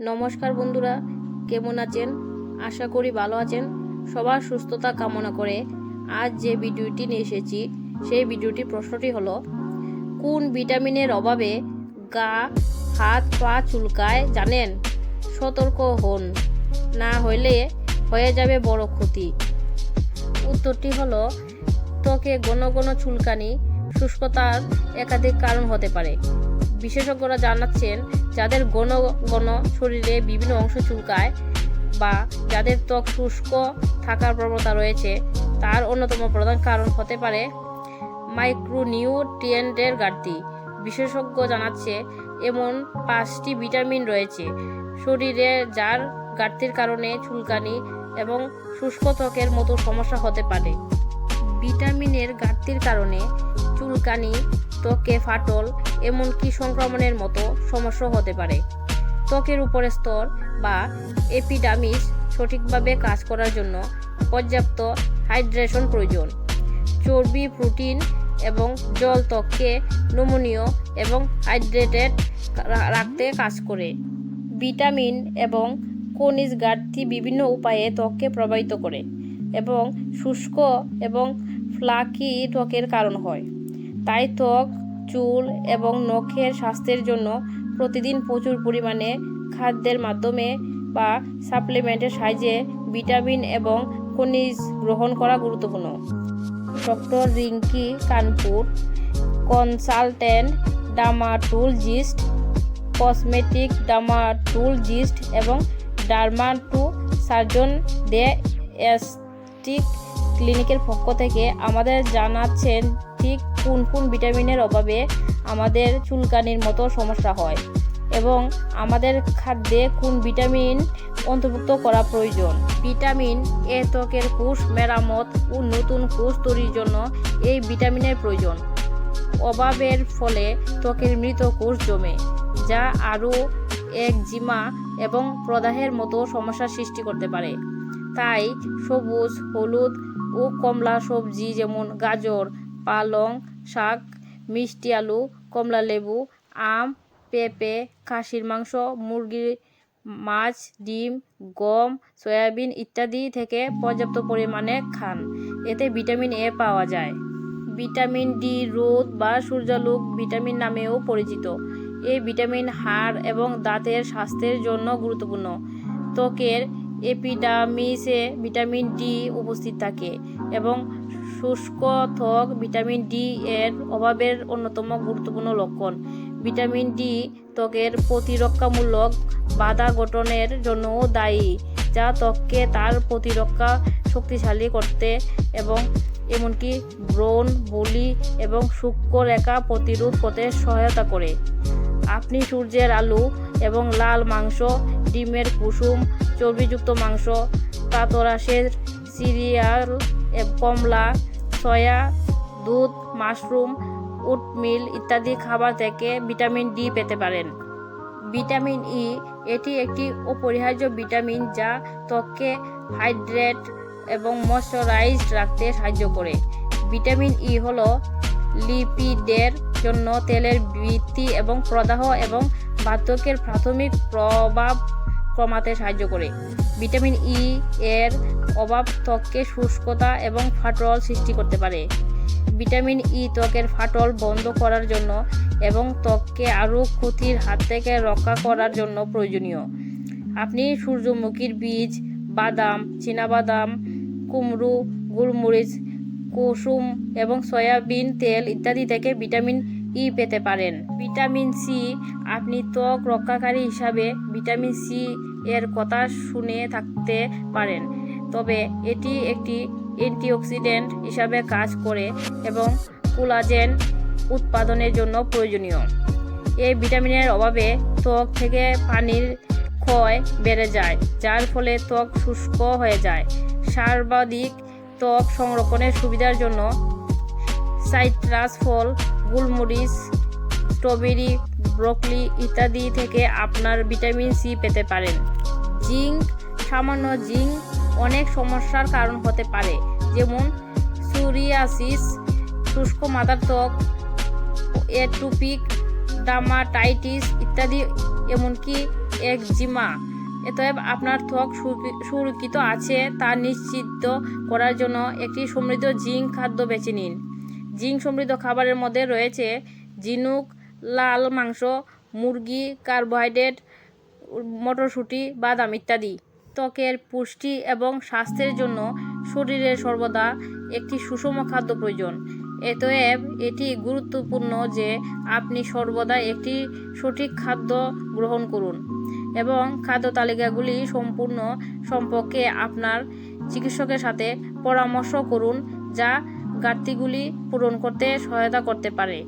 নমস্কার বন্ধুরা, কেমন আছেন? আশা করি ভালো আছেন। সবার সুস্থতা কামনা করে আজ যে ভিডিওটি নিয়ে এসেছি, সেই ভিডিওটির প্রশ্নটি হলো, কোন ভিটামিনের অভাবে গা, হাত, পা চুলকায় জানেন? সতর্ক হন। না হইলে হয়ে যাবে বড় ক্ষতি। উত্তরটি হলো, ত্বকে ঘন ঘন চুলকানি, শুষ্কতার একাধিক কারণ হতে পারে। বিশেষজ্ঞরা জানাচ্ছেন, যাদের ঘন ঘন শরীরে বিভিন্ন অংশ চুলকায় বা যাদের ত্বক শুষ্ক থাকার প্রবণতা রয়েছে, তার অন্যতম প্রধান কারণ হতে পারে মাইক্রোনিউট্রিয়েন্টের ঘাটতি। বিশেষজ্ঞ জানাচ্ছে, এমন পাঁচটি ভিটামিন রয়েছে শরীরে যার ঘাটতির কারণে চুলকানি এবং শুষ্ক ত্বকের মতো সমস্যা হতে পারে। ভিটামিনের ঘাটতির কারণে চুলকানি, ত্বকে ফাটল এমনকি সংক্রমণের মতো সমস্যা হতে পারে। ত্বকের উপরের স্তর বা এপিডামিস সঠিকভাবে কাজ করার জন্য পর্যাপ্ত হাইড্রেশন প্রয়োজন। চর্বি প্রোটিন এবং জল ত্বককে নমনীয় এবং হাইড্রেটেড রাখতে কাজ করে। ভিটামিন এবং খনিজ ঘাটতি বিভিন্ন উপায়ে ত্বককে প্রভাবিত করে এবং শুষ্ক এবং ফ্লাকি ত্বকের কারণ হয়। তাই ত্বক চুল এবং নখের স্বাস্থ্যের জন্য প্রতিদিন প্রচুর পরিমাণে খাদ্যের মাধ্যমে বা সাপ্লিমেন্টের সাহায্যে ভিটামিন এবং খনিজ গ্রহণ করা গুরুত্বপূর্ণ। Doctor Rinki Kanpur, consultant dermatologist cosmetic dermatologist এবং ডার্মাটো সার্জন দে এস্টিক ক্লিনিকের পক্ষ থেকে আমাদের জানাচ্ছেন, ঠিক কোন কোন ভিটামিনের অভাবে আমাদের চুলকানির মতো সমস্যা হয় এবং আমাদের খাদ্যে কোন ভিটামিন অন্তর্ভুক্ত করা প্রয়োজন। ভিটামিন এ ত্বকের কোষ, মেরামত ও নতুন কোষ তৈরির জন্য এই ভিটামিনের প্রয়োজন। অভাবের ফলে ত্বকের মৃত কোষ জমে, যা আরও একজিমা এবং প্রদাহের মতো সমস্যার সৃষ্টি করতে পারে। তাই সবুজ, হলুদ ও কমলা সবজি যেমন গাজর, পালং শাক, মিষ্টি আলু, কমলা লেবু, আম, পেঁপে, খাসির মাংস মুরগির মাছ, ডিম, গম, সয়াবিন ইত্যাদি থেকে পর্যাপ্ত পরিমাণে খান। এতে ভিটামিন এ পাওয়া যায়। ভিটামিন ডি রোদ বা সূর্যালোক ভিটামিন নামেও পরিচিত। এই ভিটামিন হাড় এবং দাঁতের স্বাস্থ্যের জন্য গুরুত্বপূর্ণ। ত্বকের এপিডামিসে ভিটামিন ডি উপস্থিত থাকে এবং শুষ্ক ত্বক ভিটামিন ডি এর অভাবের অন্যতম গুরুত্বপূর্ণ লক্ষণ। ভিটামিন ডি ত্বকের প্রতিরক্ষামূলক বাধা গঠনের জন্যও দায়ী, যা ত্বককে তার প্রতিরক্ষা শক্তিশালী করতে এবং এমনকি ব্রণ, বলি এবং সূক্ষ্ম রেখা প্রতিরোধ করতে সহায়তা করে। আপনি সূর্যের আলু এবং লাল মাংস ডিমের কুসুম, চর্বিযুক্ত মাংস কাতরাসের সিরিয়াল কমলা, সয়া, দুধ, মাশরুম উটমিল ইত্যাদি খাবার থেকে ভিটামিন ডি পেতে পারেন। ভিটামিন ই এটি একটি অপরিহার্য ভিটামিন যা ত্বককে হাইড্রেট এবং ময়শ্চারাইজড রাখতে সাহায্য করে। ভিটামিন ই হলো লিপিডের জন্য তেলের বৃদ্ধি এবং প্রদাহ এবং বার্ধক্যের প্রাথমিক প্রভাব কমাতে সাহায্য করে। ভিটামিন ই এর অভাব ত্বককে শুষ্কতা এবং ফাটল সৃষ্টি করতে পারে। ভিটামিন ই ত্বকের ফাটল বন্ধ করার জন্য এবং ত্বককে আরও ক্ষতির হাত থেকে রক্ষা করার জন্য প্রয়োজনীয়। আপনি সূর্যমুখীর বীজ, বাদাম, চীনাবাদাম, কুমড়ো, গোলমরিচ, কুসুম এবং সয়াবিন তেল ইত্যাদি থেকে ভিটামিন ই পেতে পারেন। ভিটামিন সি আপনি ত্বক রক্ষাকারী হিসাবে ভিটামিন সি এর কথা শুনে থাকতে পারেন। তবে এটি একটি অ্যান্টিঅক্সিডেন্ট হিসাবে কাজ করে এবং কোলাজেন উৎপাদনের জন্য প্রয়োজনীয়। এই ভিটামিনের অভাবে ত্বক থেকে পানির ক্ষয় বেড়ে যায়, যার ফলে ত্বক শুষ্ক হয়ে যায়। সর্বাধিক ত্বক সংরক্ষণের সুবিধার জন্য সাইট্রাস ফল গুলমরিচ, স্ট্রবেরি, ব্রোকলি ইত্যাদি থেকে আপনার ভিটামিন সি পেতে পারেন। জিঙ্ক, সামান্য জিঙ্ক অনেক সমস্যার কারণ হতে পারে, যেমন সুরিয়াসিস, শুষ্ক মাথার ত্বক এটুপিক ডামাটাইটিস ইত্যাদি, এমনকি একজিমা। এতএব আপনার ত্বক সুরক্ষিত আছে তা নিশ্চিত করার জন্য একটি সমৃদ্ধ জিঙ্ক খাদ্য বেছে নিন। জিঙ্ক সমৃদ্ধ খাবারের মধ্যে রয়েছে ঝিনুক, লাল মাংস, মুরগি, কার্বোহাইড্রেট, মটরশুঁটি, বাদাম ইত্যাদি। ত্বকের পুষ্টি এবং স্বাস্থ্যের জন্য শরীরের সর্বদা একটি সুষম খাদ্য প্রয়োজন। এতএব এটি গুরুত্বপূর্ণ যে আপনি সর্বদা একটি সঠিক খাদ্য গ্রহণ করুন এবং খাদ্য তালিকাগুলি সম্পূর্ণ সম্পর্কে আপনার চিকিৎসকের সাথে পরামর্শ করুন যা ঘাটতিগুলি পূরণ করতে সহায়তা করতে পারে।